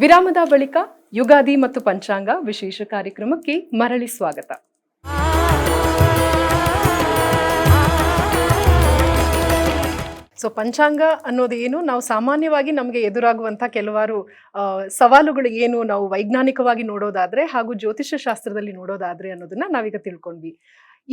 ವಿರಾಮದ ಬಳಿಕ ಯುಗಾದಿ ಮತ್ತು ಪಂಚಾಂಗ ವಿಶೇಷ ಕಾರ್ಯಕ್ರಮಕ್ಕೆ ಮರಳಿ ಸ್ವಾಗತ. ಸೊ ಪಂಚಾಂಗ ಅನ್ನೋದು ಏನು? ನಾವು ಸಾಮಾನ್ಯವಾಗಿ ನಮಗೆ ಎದುರಾಗುವಂಥ ಕೆಲವಾರು ಸವಾಲುಗಳು ಏನು? ನಾವು ವೈಜ್ಞಾನಿಕವಾಗಿ ನೋಡೋದಾದ್ರೆ ಹಾಗೂ ಜ್ಯೋತಿಷ್ಯ ಶಾಸ್ತ್ರದಲ್ಲಿ ನೋಡೋದಾದ್ರೆ ಅನ್ನೋದನ್ನ ನಾವೀಗ ತಿಳ್ಕೊಂಡ್ವಿ.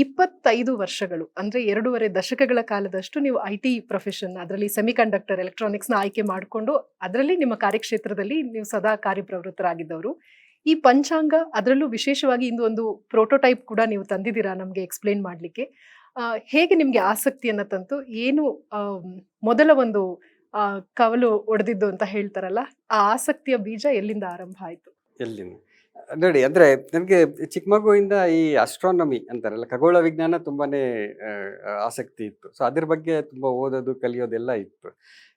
ಇಪ್ಪತ್ತೈದು ವರ್ಷಗಳು, ಅಂದ್ರೆ ಎರಡೂವರೆ ದಶಕಗಳ ಕಾಲದಷ್ಟು ನೀವು ಐ ಟಿ ಪ್ರೊಫೆಷನ್ ಅದರಲ್ಲಿ ಸೆಮಿಕಂಡಕ್ಟರ್ ಎಲೆಕ್ಟ್ರಾನಿಕ್ಸ್ನ ಆಯ್ಕೆ ಮಾಡಿಕೊಂಡು, ಅದರಲ್ಲಿ ನಿಮ್ಮ ಕಾರ್ಯಕ್ಷೇತ್ರದಲ್ಲಿ ನೀವು ಸದಾ ಕಾರ್ಯಪ್ರವೃತ್ತರಾಗಿದ್ದವರು. ಈ ಪಂಚಾಂಗ ಅದರಲ್ಲೂ ವಿಶೇಷವಾಗಿ ಇಂದು ಒಂದು ಪ್ರೋಟೋಟೈಪ್ ಕೂಡ ನೀವು ತಂದಿದ್ದೀರಾ ನಮಗೆ ಎಕ್ಸ್ಪ್ಲೇನ್ ಮಾಡಲಿಕ್ಕೆ. ಹೇಗೆ ನಿಮಗೆ ಆಸಕ್ತಿಯನ್ನು ತಂತು, ಏನು ಮೊದಲ ಒಂದು ಕವಲು ಒಡೆದಿದ್ದು ಅಂತ ಹೇಳ್ತಾರಲ್ಲ, ಆ ಆಸಕ್ತಿಯ ಬೀಜ ಎಲ್ಲಿಂದ ಆರಂಭ ಆಯಿತು? ಎಲ್ಲಿ ನೋಡಿ, ಅಂದ್ರೆ ನನಗೆ ಚಿಕ್ಕ ಮಗುವಿಂದ ಈ ಅಸ್ಟ್ರಾನಮಿ ಅಂತಾರಲ್ಲ, ಖಗೋಳ ವಿಜ್ಞಾನ ತುಂಬಾನೇ ಆಸಕ್ತಿ ಇತ್ತು. ಸೊ ಅದ್ರ ಬಗ್ಗೆ ತುಂಬಾ ಓದೋದು, ಕಲಿಯೋದೆಲ್ಲ ಇತ್ತು.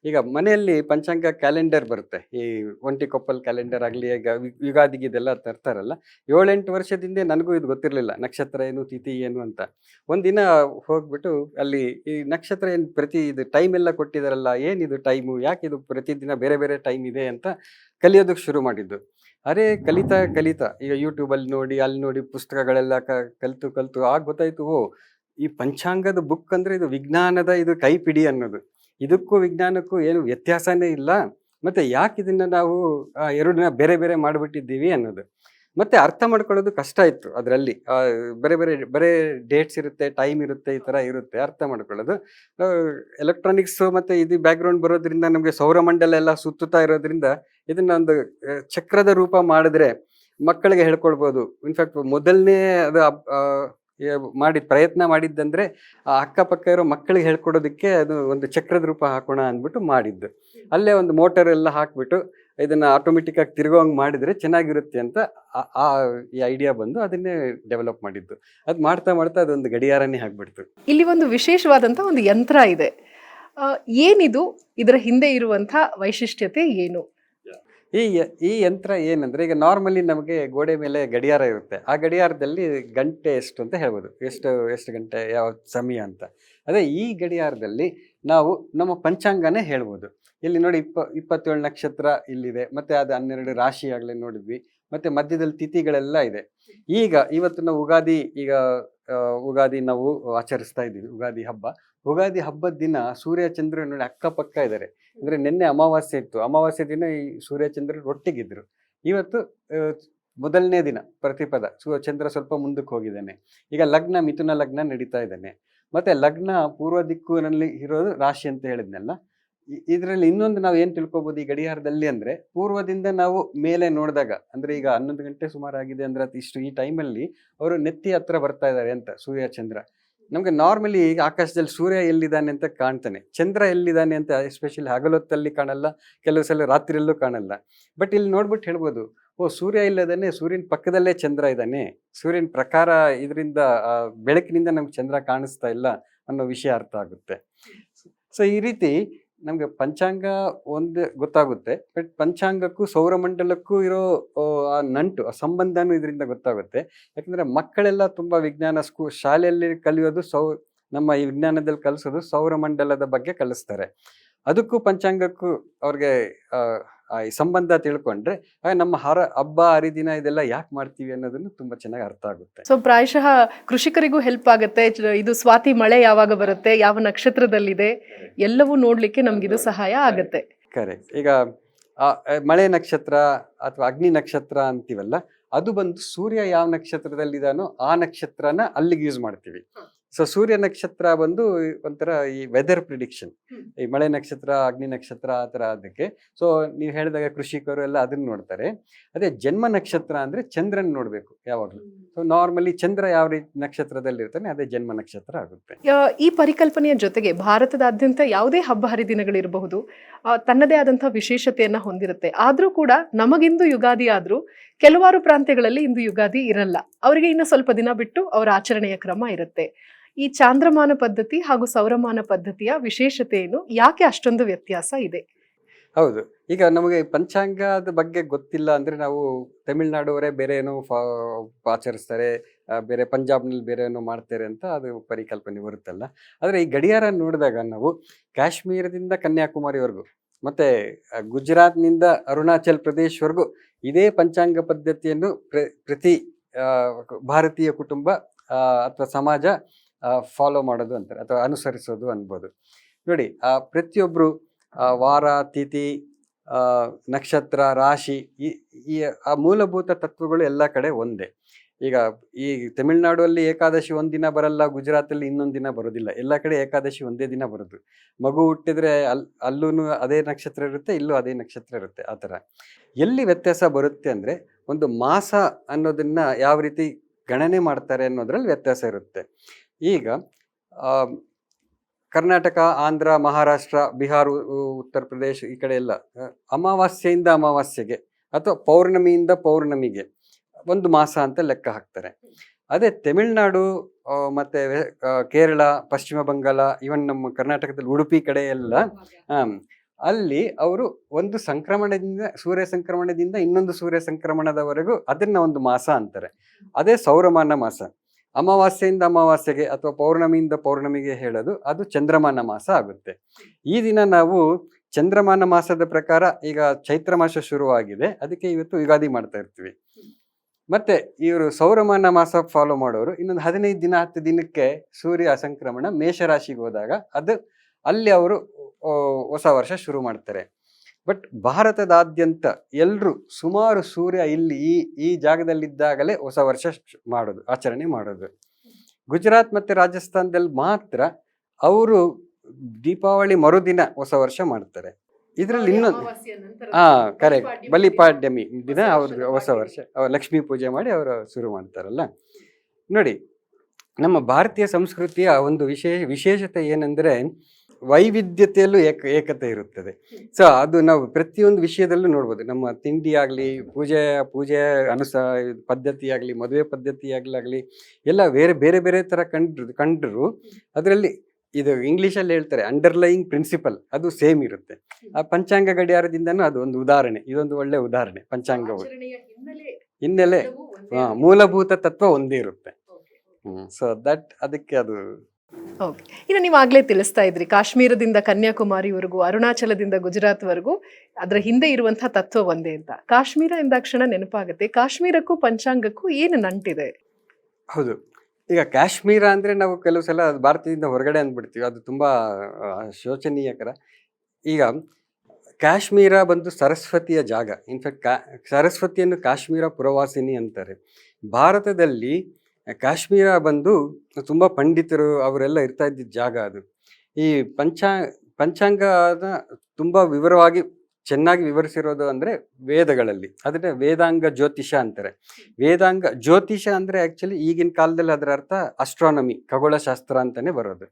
ಈಗ ಮನೆಯಲ್ಲಿ ಪಂಚಾಂಗ ಕ್ಯಾಲೆಂಡರ್ ಬರುತ್ತೆ. ಈ ಒಂಟಿ ಕೊಪ್ಪಲ್ ಕ್ಯಾಲೆಂಡರ್ ಆಗಲಿ, ಈಗ ಯುಗಾದಿಗೆ ಇದೆಲ್ಲ ತರ್ತಾರಲ್ಲ, ಏಳೆಂಟು ವರ್ಷದಿಂದ ನನಗೂ ಇದು ಗೊತ್ತಿರಲಿಲ್ಲ, ನಕ್ಷತ್ರ ಏನು, ತಿಥಿ ಏನು ಅಂತ. ಒಂದಿನ ಹೋಗ್ಬಿಟ್ಟು ಅಲ್ಲಿ ಈ ನಕ್ಷತ್ರ ಏನು ಪ್ರತಿ ಇದು ಟೈಮ್ ಎಲ್ಲ ಕೊಟ್ಟಿದಾರಲ್ಲ, ಏನಿದು ಟೈಮು ಯಾಕೆ ಇದು ಪ್ರತಿದಿನ ಬೇರೆ ಬೇರೆ ಟೈಮ್ ಇದೆ ಅಂತ ಕಲಿಯೋದಕ್ಕೆ ಶುರು ಮಾಡಿದ್ದು. ಅರೆ ಕಲಿತಾ ಕಲಿತಾ. ಈಗ ಯೂಟ್ಯೂಬಲ್ಲಿ ನೋಡಿ, ಅಲ್ಲಿ ನೋಡಿ ಪುಸ್ತಕಗಳೆಲ್ಲ ಕ, ಕಲಿತು ಕಲಿತು. ಆಗ ಗೊತ್ತಾಯ್ತು, ಓ, ಈ ಪಂಚಾಂಗದ ಬುಕ್ ಅಂದ್ರೆ ಇದು ವಿಜ್ಞಾನದ ಇದು ಕೈಪಿಡಿ ಅನ್ನೋದು. ಇದಕ್ಕೂ ವಿಜ್ಞಾನಕ್ಕೂ ಏನು ವ್ಯತ್ಯಾಸನೇ ಇಲ್ಲ. ಮತ್ತೆ ಯಾಕೆ ಇದನ್ನ ನಾವು ಎರಡನ್ನ ಬೇರೆ ಬೇರೆ ಮಾಡಿಬಿಟ್ಟಿದ್ದೀವಿ ಅನ್ನೋದು. ಮತ್ತೆ ಅರ್ಥ ಮಾಡ್ಕೊಳ್ಳೋದು ಕಷ್ಟ ಇತ್ತು ಅದರಲ್ಲಿ. ಬೇರೆ ಬೇರೆ ಬೇರೆ ಡೇಟ್ಸ್ ಇರುತ್ತೆ ಟೈಮ್ ಇರುತ್ತೆ, ಈ ಥರ ಇರುತ್ತೆ. ಅರ್ಥ ಮಾಡ್ಕೊಳ್ಳೋದು. ಎಲೆಕ್ಟ್ರಾನಿಕ್ಸ್ ಮತ್ತೆ ಇದು ಬ್ಯಾಕ್ಗ್ರೌಂಡ್ ಬರೋದ್ರಿಂದ ನಮಗೆ ಸೌರಮಂಡಲ ಎಲ್ಲ ಸುತ್ತುತ್ತಾ ಇರೋದ್ರಿಂದ ಇದನ್ನ ಒಂದು ಚಕ್ರದ ರೂಪ ಮಾಡಿದ್ರೆ ಮಕ್ಕಳಿಗೆ ಹೇಳ್ಕೊಳ್ಬೋದು. ಇನ್ಫ್ಯಾಕ್ಟ್ ಮೊದಲನೇ ಅದು ಮಾಡಿದ ಮಾಡಿ, ಪ್ರಯತ್ನ ಮಾಡಿದ್ದಂದ್ರೆ ಆ ಅಕ್ಕಪಕ್ಕ ಇರೋ ಮಕ್ಕಳಿಗೆ ಹೇಳ್ಕೊಡೋದಕ್ಕೆ ಅದು ಒಂದು ಚಕ್ರದ ರೂಪ ಹಾಕೋಣ ಅಂದ್ಬಿಟ್ಟು ಮಾಡಿದ್ದು. ಅಲ್ಲೇ ಒಂದು ಮೋಟರ್ ಎಲ್ಲ ಹಾಕ್ಬಿಟ್ಟು ಇದನ್ನ ಆಟೋಮೆಟಿಕ್ ಆಗಿ ಮಾಡಿದರೆ ಮಾಡಿದ್ರೆ ಚೆನ್ನಾಗಿರುತ್ತೆ ಅಂತ ಆ- ಈ ಐಡಿಯಾ ಬಂದು ಅದನ್ನೇ ಡೆವಲಪ್ ಮಾಡಿದ್ದು. ಅದು ಮಾಡ್ತಾ ಮಾಡ್ತಾ ಅದೊಂದು ಗಡಿಯಾರನೇ ಹಾಕ್ಬಿಡ್ತು ಇಲ್ಲಿ ಒಂದು ವಿಶೇಷವಾದಂಥ ಒಂದು ಯಂತ್ರ ಇದೆ. ಏನಿದು? ಇದರ ಹಿಂದೆ ಇರುವಂಥ ವೈಶಿಷ್ಟ್ಯತೆ ಏನು? ಈ ಈ ಯಂತ್ರ ಏನಂದ್ರೆ, ಈಗ ನಾರ್ಮಲಿ ನಮಗೆ ಗೋಡೆ ಮೇಲೆ ಗಡಿಯಾರ ಇರುತ್ತೆ. ಆ ಗಡಿಯಾರದಲ್ಲಿ ಗಂಟೆ ಎಷ್ಟು ಅಂತ ಹೇಳ್ಬೋದು. ಎಷ್ಟು ಎಷ್ಟು ಗಂಟೆ, ಯಾವ ಸಮಯ ಅಂತ. ಅದೇ ಈ ಗಡಿಯಾರದಲ್ಲಿ ನಾವು ನಮ್ಮ ಪಂಚಾಂಗನೇ ಹೇಳ್ಬೋದು. ಇಲ್ಲಿ ನೋಡಿ ಇಪ್ಪ, ಇಪ್ಪತ್ತೇಳು ನಕ್ಷತ್ರ ಇಲ್ಲಿದೆ, ಮತ್ತೆ ಅದು ಹನ್ನೆರಡು ರಾಶಿ ಆಗಲೇ ನೋಡಿದ್ವಿ, ಮತ್ತೆ ಮಧ್ಯದಲ್ಲಿ ತಿಥಿಗಳೆಲ್ಲ ಇದೆ. ಈಗ ಇವತ್ತು ನಾವು ಉಗಾದಿ, ಈಗ ಉಗಾದಿ ನಾವು ಆಚರಿಸ್ತಾ ಇದ್ದೀವಿ, ಉಗಾದಿ ಹಬ್ಬ. ಉಗಾದಿ ಹಬ್ಬದ ದಿನ ಸೂರ್ಯ ಚಂದ್ರ ನೋಡಿ ಅಕ್ಕಪಕ್ಕ ಇದ್ದಾರೆ ಅಂದ್ರೆ ನಿನ್ನೆ ಅಮಾವಾಸ್ಯೆ ಇತ್ತು. ಅಮಾವಾಸ್ಯೆ ದಿನ ಈ ಸೂರ್ಯ ಚಂದ್ರ ಒಟ್ಟಿಗಿದ್ರು ಇವತ್ತು ಮೊದಲನೇ ದಿನ ಪ್ರತಿಪದ. ಸು ಚಂದ್ರ ಸ್ವಲ್ಪ ಮುಂದಕ್ಕೆ ಹೋಗಿದ್ದಾನೆ. ಈಗ ಲಗ್ನ ಮಿಥುನ ಲಗ್ನ ನಡೀತಾ ಇದ್ದಾನೆ. ಮತ್ತೆ ಲಗ್ನ ಪೂರ್ವ ದಿಕ್ಕಿನಲ್ಲಿ ಇರೋದು ರಾಶಿ ಅಂತ ಹೇಳಿದ್ನಲ್ಲ. ಇದರಲ್ಲಿ ಇನ್ನೊಂದು ನಾವು ಏನು ತಿಳ್ಕೊಬೋದು ಈ ಗಡಿಯಾರದಲ್ಲಿ ಅಂದ್ರೆ ಪೂರ್ವದಿಂದ ನಾವು ಮೇಲೆ ನೋಡಿದಾಗ ಅಂದ್ರೆ ಈಗ ಹನ್ನೊಂದು ಗಂಟೆ ಸುಮಾರು ಆಗಿದೆ ಅಂದ್ರೆ ಅದ್ ಇಷ್ಟು ಈ ಟೈಮಲ್ಲಿ ಅವರು ನೆತ್ತಿ ಹತ್ರ ಬರ್ತಾ ಇದ್ದಾರೆ ಅಂತ ಸೂರ್ಯ ಚಂದ್ರ. ನಮ್ಗೆ ನಾರ್ಮಲಿ ಈಗ ಆಕಾಶದಲ್ಲಿ ಸೂರ್ಯ ಎಲ್ಲಿದ್ದಾನೆ ಅಂತ ಕಾಣ್ತಾನೆ. ಚಂದ್ರ ಎಲ್ಲಿದ್ದಾನೆ ಅಂತ ಎಸ್ಪೆಷಲಿ ಹಗಲೊತ್ತಲ್ಲಿ ಕಾಣಲ್ಲ, ಕೆಲವು ಸಲ ರಾತ್ರಿಯಲ್ಲೂ ಕಾಣಲ್ಲ. ಬಟ್ ಇಲ್ಲಿ ನೋಡ್ಬಿಟ್ಟು ಹೇಳ್ಬೋದು, ಓ ಸೂರ್ಯ ಇಲ್ಲದಾನೆ ಸೂರ್ಯನ ಪಕ್ಕದಲ್ಲೇ ಚಂದ್ರ ಇದ್ದಾನೆ. ಸೂರ್ಯನ ಪ್ರಕಾರ ಇದರಿಂದ ಬೆಳಕಿನಿಂದ ನಮ್ಗೆ ಚಂದ್ರ ಕಾಣಿಸ್ತಾ ಇಲ್ಲ ಅನ್ನೋ ವಿಷಯ ಅರ್ಥ ಆಗುತ್ತೆ. ಸೊ ಈ ರೀತಿ ನಮ್ಗೆ ಪಂಚಾಂಗ ಒಂದೇ ಗೊತ್ತಾಗುತ್ತೆ ಬಟ್ ಪಂಚಾಂಗಕ್ಕೂ ಸೌರಮಂಡಲಕ್ಕೂ ಇರೋ ಆ, ನಂಟು ಆ ಸಂಬಂಧನೂ ಇದರಿಂದ ಗೊತ್ತಾಗುತ್ತೆ. ಯಾಕಂದ್ರೆ ಮಕ್ಕಳೆಲ್ಲ ತುಂಬಾ ವಿಜ್ಞಾನ ಸ್ಕೂ ಶಾಲೆಯಲ್ಲಿ ಕಲಿಯೋದು ಸೌ ನಮ್ಮ ಈ ವಿಜ್ಞಾನದಲ್ಲಿ ಕಲಿಸೋದು ಸೌರಮಂಡಲದ ಬಗ್ಗೆ ಕಲಿಸ್ತಾರೆ. ಅದಕ್ಕೂ ಪಂಚಾಂಗಕ್ಕೂ ಅವ್ರಿಗೆ ಈ ಸಂಬಂಧ ತಿಳ್ಕೊಂಡ್ರೆ ನಮ್ಮ ಹರ ಹಬ್ಬ ಹರಿದಿನ ಇದೆಲ್ಲ ಯಾಕೆ ಮಾಡ್ತೀವಿ ಅನ್ನೋದನ್ನು ತುಂಬಾ ಚೆನ್ನಾಗಿ ಅರ್ಥ ಆಗುತ್ತೆ. ಸೊ ಪ್ರಾಯಶಃ ಕೃಷಿಕರಿಗೂ ಹೆಲ್ಪ್ ಆಗುತ್ತೆ. ಇದು ಸ್ವಾತಿ ಮಳೆ ಯಾವಾಗ ಬರುತ್ತೆ ಯಾವ ನಕ್ಷತ್ರದಲ್ಲಿದೆ ಎಲ್ಲವೂ ನೋಡ್ಲಿಕ್ಕೆ ನಮ್ಗಿದು ಸಹಾಯ ಆಗುತ್ತೆ. ಕರೆಕ್ಟ್ ಈಗ ಮಳೆ ನಕ್ಷತ್ರ ಅಥವಾ ಅಗ್ನಿ ನಕ್ಷತ್ರ ಅಂತೀವಲ್ಲ ಅದು ಬಂದು ಸೂರ್ಯ ಯಾವ ನಕ್ಷತ್ರದಲ್ಲಿದಾನೋ ಆ ನಕ್ಷತ್ರನ ಅಲ್ಲಿಗೆ ಯೂಸ್ ಮಾಡ್ತೀವಿ. ಸೊ ಸೂರ್ಯ ನಕ್ಷತ್ರ ಬಂದು ಒಂಥರ ಈ ವೆದರ್ ಪ್ರಿಡಿಕ್ಷನ್ ಈ ಮಳೆ ನಕ್ಷತ್ರ ಅಗ್ನಿ ನಕ್ಷತ್ರ ಆ ಥರ ಅದಕ್ಕೆ ಸೊ ನೀವು ಹೇಳಿದಾಗ ಕೃಷಿಕರು ಎಲ್ಲ ಅದನ್ನ ನೋಡ್ತಾರೆ. ಅದೇ ಜನ್ಮ ನಕ್ಷತ್ರ ಅಂದ್ರೆ ಚಂದ್ರನ್ ನೋಡಬೇಕು ಯಾವಾಗಲೂ. ಸೊ ನಾರ್ಮಲಿ ಚಂದ್ರ ಯಾವ ರೀತಿ ನಕ್ಷತ್ರದಲ್ಲಿ ಇರ್ತಾನೆ ಅದೇ ಜನ್ಮ ನಕ್ಷತ್ರ ಆಗುತ್ತೆ. ಈ ಪರಿಕಲ್ಪನೆಯ ಜೊತೆಗೆ ಭಾರತದಾದ್ಯಂತ ಯಾವುದೇ ಹಬ್ಬ ಹರಿದಿನಗಳಿರಬಹುದು ತನ್ನದೇ ಆದಂತಹ ವಿಶೇಷತೆಯನ್ನ ಹೊಂದಿರುತ್ತೆ. ಆದರೂ ಕೂಡ ನಮಗಿಂದು ಯುಗಾದಿ ಆದರೂ ಕೆಲವಾರು ಪ್ರಾಂತ್ಯಗಳಲ್ಲಿ ಇಂದು ಯುಗಾದಿ ಇರಲ್ಲ. ಅವರಿಗೆ ಇನ್ನು ಸ್ವಲ್ಪ ದಿನ ಬಿಟ್ಟು ಅವರ ಆಚರಣೆಯ ಕ್ರಮ ಇರುತ್ತೆ. ಈ ಚಾಂದ್ರಮಾನ ಪದ್ಧತಿ ಹಾಗೂ ಸೌರಮಾನ ಪದ್ಧತಿಯ ವಿಶೇಷತೆ ಏನು ಯಾಕೆ ಅಷ್ಟೊಂದು ವ್ಯತ್ಯಾಸ ಇದೆ? ಹೌದು. ಈಗ ನಮಗೆ ಪಂಚಾಂಗದ ಬಗ್ಗೆ ಗೊತ್ತಿಲ್ಲ ಅಂದರೆ ನಾವು ತಮಿಳ್ನಾಡುವರೇ ಬೇರೆ ಏನೋ ಆಚರಿಸ್ತಾರೆ ಬೇರೆ ಪಂಜಾಬ್ನಲ್ಲಿ ಬೇರೆ ಏನೋ ಮಾಡ್ತಾರೆ ಅಂತ ಅದು ಪರಿಕಲ್ಪನೆ ಬರುತ್ತಲ್ಲ. ಆದರೆ ಈ ಗಡಿಯಾರ ನೋಡಿದಾಗ ನಾವು ಕಾಶ್ಮೀರದಿಂದ ಕನ್ಯಾಕುಮಾರಿವರೆಗೂ ಮತ್ತು ಗುಜರಾತ್ನಿಂದ ಅರುಣಾಚಲ್ ಪ್ರದೇಶವರೆಗೂ ಇದೇ ಪಂಚಾಂಗ ಪದ್ಧತಿಯನ್ನು ಪ್ರ- ಪ್ರತಿ ಭಾರತೀಯ ಕುಟುಂಬ ಅಥವಾ ಸಮಾಜ ಫಾಲೋ ಮಾಡೋದು ಅಂತಾರೆ ಅಥವಾ ಅನುಸರಿಸೋದು ಅನ್ಬೋದು. ನೋಡಿ, ಆ ಪ್ರತಿಯೊಬ್ಬರು ವಾರ, ತಿಥಿ ನಕ್ಷತ್ರ, ರಾಶಿ ಈ ಈ, ಆ ಮೂಲಭೂತ ತತ್ವಗಳು ಎಲ್ಲ ಕಡೆ ಒಂದೇ. ಈಗ ಈ ತಮಿಳುನಾಡಲ್ಲಿ ಏಕಾದಶಿ ಒಂದಿನ ಬರಲ್ಲ, ಗುಜರಾತಲ್ಲಿ ಇನ್ನೊಂದು ದಿನ ಬರೋದಿಲ್ಲ. ಎಲ್ಲ ಕಡೆ ಏಕಾದಶಿ ಒಂದೇ ದಿನ ಬರೋದು. ಮಗು ಹುಟ್ಟಿದ್ರೆ ಅಲ್ ಅಲ್ಲೂ ಅದೇ ನಕ್ಷತ್ರ ಇರುತ್ತೆ, ಇಲ್ಲೂ ಅದೇ ನಕ್ಷತ್ರ ಇರುತ್ತೆ, ಆ ಥರ. ಎಲ್ಲಿ ವ್ಯತ್ಯಾಸ ಬರುತ್ತೆ ಅಂದರೆ, ಒಂದು ಮಾಸ ಅನ್ನೋದನ್ನು ಯಾವ ರೀತಿ ಗಣನೆ ಮಾಡ್ತಾರೆ ಅನ್ನೋದ್ರಲ್ಲಿ ವ್ಯತ್ಯಾಸ ಇರುತ್ತೆ. ಈಗ ಕರ್ನಾಟಕ, ಆಂಧ್ರ, ಮಹಾರಾಷ್ಟ್ರ, ಬಿಹಾರ ಉತ್ತರ ಪ್ರದೇಶ ಈ ಕಡೆ ಎಲ್ಲ ಅಮಾವಾಸ್ಯೆಯಿಂದ ಅಮಾವಾಸ್ಯೆಗೆ ಅಥವಾ ಪೌರ್ಣಮಿಯಿಂದ ಪೌರ್ಣಮಿಗೆ ಒಂದು ಮಾಸ ಅಂತ ಲೆಕ್ಕ ಹಾಕ್ತಾರೆ. ಅದೇ ತಮಿಳುನಾಡು ಮತ್ತು ಮತ್ತೆ ಕೇರಳ, ಪಶ್ಚಿಮ ಬಂಗಾಳ ಇವನ್ ನಮ್ಮ ಕರ್ನಾಟಕದಲ್ಲಿ ಉಡುಪಿ ಕಡೆ ಎಲ್ಲ ಅಲ್ಲಿ ಅವರು ಒಂದು ಸಂಕ್ರಮಣದಿಂದ, ಸೂರ್ಯ ಸಂಕ್ರಮಣದಿಂದ ಇನ್ನೊಂದು ಸೂರ್ಯ ಸಂಕ್ರಮಣದವರೆಗೂ ಅದನ್ನ ಒಂದು ಮಾಸ ಅಂತಾರೆ. ಅದೇ ಸೌರಮಾನ ಮಾಸ. ಅಮಾವಾಸ್ಯೆಯಿಂದ ಅಮಾವಾಸ್ಯೆಗೆ ಅಥವಾ ಪೌರ್ಣಮಿಯಿಂದ ಪೌರ್ಣಮಿಗೆ ಹೇಳೋದು ಅದು ಚಂದ್ರಮಾನ ಮಾಸ ಆಗುತ್ತೆ. ಈ ದಿನ ನಾವು ಚಂದ್ರಮಾನ ಮಾಸದ ಪ್ರಕಾರ ಈಗ ಚೈತ್ರ ಮಾಸ ಶುರುವಾಗಿದೆ. ಅದಕ್ಕೆ ಇವತ್ತು ಯುಗಾದಿ ಮಾಡ್ತಾ ಇರ್ತೀವಿ. ಮತ್ತೆ ಇವರು ಸೌರಮಾನ ಮಾಸ ಫಾಲೋ ಮಾಡೋರು. ಇನ್ನೊಂದು ಹದಿನೈದು ದಿನ, ಹತ್ತು ದಿನಕ್ಕೆ ಸೂರ್ಯ ಸಂಕ್ರಮಣ ಮೇಷರಾಶಿಗೆ ಹೋದಾಗ ಅದು ಅಲ್ಲಿ ಅವರು ಹೊಸ ವರ್ಷ ಶುರು ಮಾಡ್ತಾರೆ. ಬಟ್ ಭಾರತದಾದ್ಯಂತ ಎಲ್ಲರೂ ಸುಮಾರು ಸೂರ್ಯ ಇಲ್ಲಿ ಈ ಈ ಜಾಗದಲ್ಲಿದ್ದಾಗಲೇ ಹೊಸ ವರ್ಷ ಮಾಡೋದು ಆಚರಣೆ ಮಾಡೋದು. ಗುಜರಾತ್ ಮತ್ತು ರಾಜಸ್ಥಾನದಲ್ಲಿ ಮಾತ್ರ ಅವರು ದೀಪಾವಳಿ ಮರುದಿನ ಹೊಸ ವರ್ಷ ಮಾಡ್ತಾರೆ. ಇದರಲ್ಲಿ ಇನ್ನೊಂದು ಹಾಂ ಕರೆಕ್ಟ್ ಬಲಿಪಾಡ್ಯಮಿ ದಿನ ಅವ್ರಿಗೆ ಹೊಸ ವರ್ಷ ಅವ್ರು ಲಕ್ಷ್ಮೀ ಪೂಜೆ ಮಾಡಿ ಅವರು ಶುರು ಮಾಡ್ತಾರಲ್ಲ. ನೋಡಿ ನಮ್ಮ ಭಾರತೀಯ ಸಂಸ್ಕೃತಿಯ ಒಂದು ವಿಶೇಷ ವಿಶೇಷತೆ ಏನಂದ್ರೆ ವೈವಿಧ್ಯತೆಯಲ್ಲೂ ಏಕ ಏಕತೆ ಇರುತ್ತದೆ. ಸೊ ಅದು ನಾವು ಪ್ರತಿಯೊಂದು ವಿಷಯದಲ್ಲೂ ನೋಡ್ಬೋದು. ನಮ್ಮ ತಿಂಡಿ ಆಗಲಿ ಪೂಜೆ ಪೂಜೆ ಅನುಸ ಪದ್ಧತಿ ಆಗಲಿ ಮದುವೆ ಪದ್ಧತಿ ಆಗಲಾಗಲಿ ಎಲ್ಲ ಬೇರೆ ಬೇರೆ ಬೇರೆ ಥರ ಕಂಡ್ರು ಕಂಡ್ರು ಅದರಲ್ಲಿ ಇದು ಇಂಗ್ಲೀಷಲ್ಲಿ ಹೇಳ್ತಾರೆ ಅಂಡರ್ಲೈಯಿಂಗ್ ಪ್ರಿನ್ಸಿಪಲ್ ಅದು ಸೇಮ್ ಇರುತ್ತೆ. ಆ ಪಂಚಾಂಗ ಗಡಿಯಾರದಿಂದನೂ ಅದು ಒಂದು ಉದಾಹರಣೆ ಇದೊಂದು ಒಳ್ಳೆ ಉದಾಹರಣೆ ಪಂಚಾಂಗವು. ಹಿನ್ನೆಲೆ ಮೂಲಭೂತ ತತ್ವ ಒಂದೇ ಇರುತ್ತೆ. ಸೊ ದಟ್ ಅದಕ್ಕೆ ಅದು ಓಕೆ ಇನ್ನು ನೀವು ಆಗಲೇ ತಿಳಿಸ್ತಾ ಇದ್ರಿ, ಕಾಶ್ಮೀರದಿಂದ ಕನ್ಯಾಕುಮಾರಿವರೆಗೂ, ಅರುಣಾಚಲದಿಂದ ಗುಜರಾತ್ವರೆಗೂ ಅದರ ಹಿಂದೆ ಇರುವಂತಹ ತತ್ವ ಒಂದೇ ಅಂತ. ಕಾಶ್ಮೀರ ಎಂದಾಕ್ಷಣ ನೆನಪಾಗುತ್ತೆ. ಕಾಶ್ಮೀರಕ್ಕೂ ಪಂಚಾಂಗಕ್ಕೂ ಏನು ನಂಟಿದೆ? ಹೌದು. ಈಗ ಕಾಶ್ಮೀರ ಅಂದರೆ ನಾವು ಕೆಲವು ಸಲ ಭಾರತದಿಂದ ಹೊರಗಡೆ ಅಂದ್ಬಿಡ್ತೀವಿ. ಅದು ತುಂಬ ಶೋಚನೀಯಕರ ಈಗ ಕಾಶ್ಮೀರ ಬಂದು ಸರಸ್ವತಿಯ ಜಾಗ. ಇನ್ಫ್ಯಾಕ್ಟ್ ಕಾ, ಸರಸ್ವತಿಯನ್ನು ಕಾಶ್ಮೀರ ಪುರವಾಸಿನಿ ಅಂತಾರೆ. ಭಾರತದಲ್ಲಿ ಕಾಶ್ಮೀರ ಬಂದು ತುಂಬ ಪಂಡಿತರು ಅವರೆಲ್ಲ ಇರ್ತಾ ಇದ್ದಿದ್ದ ಜಾಗ ಅದು. ಈ ಪಂಚಾ, ಪಂಚಾಂಗದ ತುಂಬ ವಿವರವಾಗಿ ಚೆನ್ನಾಗಿ ವಿವರಿಸಿರೋದು ಅಂದರೆ ವೇದಗಳಲ್ಲಿ. ಅದನ್ನೇ ವೇದಾಂಗ ಜ್ಯೋತಿಷ ಅಂತಾರೆ. ವೇದಾಂಗ ಜ್ಯೋತಿಷ ಅಂದರೆ ಆ್ಯಕ್ಚುಲಿ ಈಗಿನ ಕಾಲದಲ್ಲಿ ಅದರ ಅರ್ಥ ಅಸ್ಟ್ರಾನಮಿ ಖಗೋಳಶಾಸ್ತ್ರ ಅಂತಲೇ ಬರೋದು.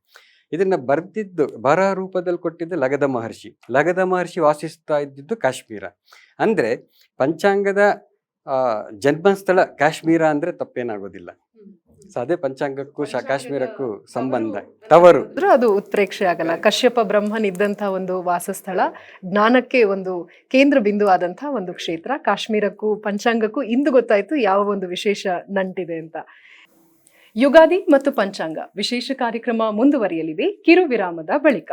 ಇದನ್ನ ಬರೆದಿದ್ದು, ಬರ ರೂಪದಲ್ಲಿ ಕೊಟ್ಟಿದ್ದು ಲಗದ ಮಹರ್ಷಿ. ಲಗದ ಮಹರ್ಷಿ ವಾಸಿಸ್ತಾ ಇದ್ದಿದ್ದು ಕಾಶ್ಮೀರ. ಅಂದರೆ ಪಂಚಾಂಗದ ಜನ್ಮಸ್ಥಳ ಕಾಶ್ಮೀರ ಅಂದರೆ ತಪ್ಪೇನಾಗೋದಿಲ್ಲ. ಸೊ ಅದೇ ಪಂಚಾಂಗಕ್ಕೂ ಶಾ ಕಾಶ್ಮೀರಕ್ಕೂ ಸಂಬಂಧ. ತವರು. ಅದು ಉತ್ಪ್ರೇಕ್ಷೆ ಆಗಲ್ಲ. ಕಶ್ಯಪ ಬ್ರಹ್ಮನ್ ಇದ್ದಂತಹ ಒಂದು ವಾಸಸ್ಥಳ ಜ್ಞಾನಕ್ಕೆ ಒಂದು ಕೇಂದ್ರ ಬಿಂದು ಆದಂತಹ ಒಂದು ಕ್ಷೇತ್ರ. ಕಾಶ್ಮೀರಕ್ಕೂ ಪಂಚಾಂಗಕ್ಕೂ ಇಂದು ಗೊತ್ತಾಯ್ತು ಯಾವ ಒಂದು ವಿಶೇಷ ನಂಟಿದೆ ಅಂತ. ಯುಗಾದಿ ಮತ್ತು ಪಂಚಾಂಗ ವಿಶೇಷ ಕಾರ್ಯಕ್ರಮ ಮುಂದುವರಿಯಲಿದೆ. ಕಿರು ವಿರಾಮದ ಬಳಿಕ.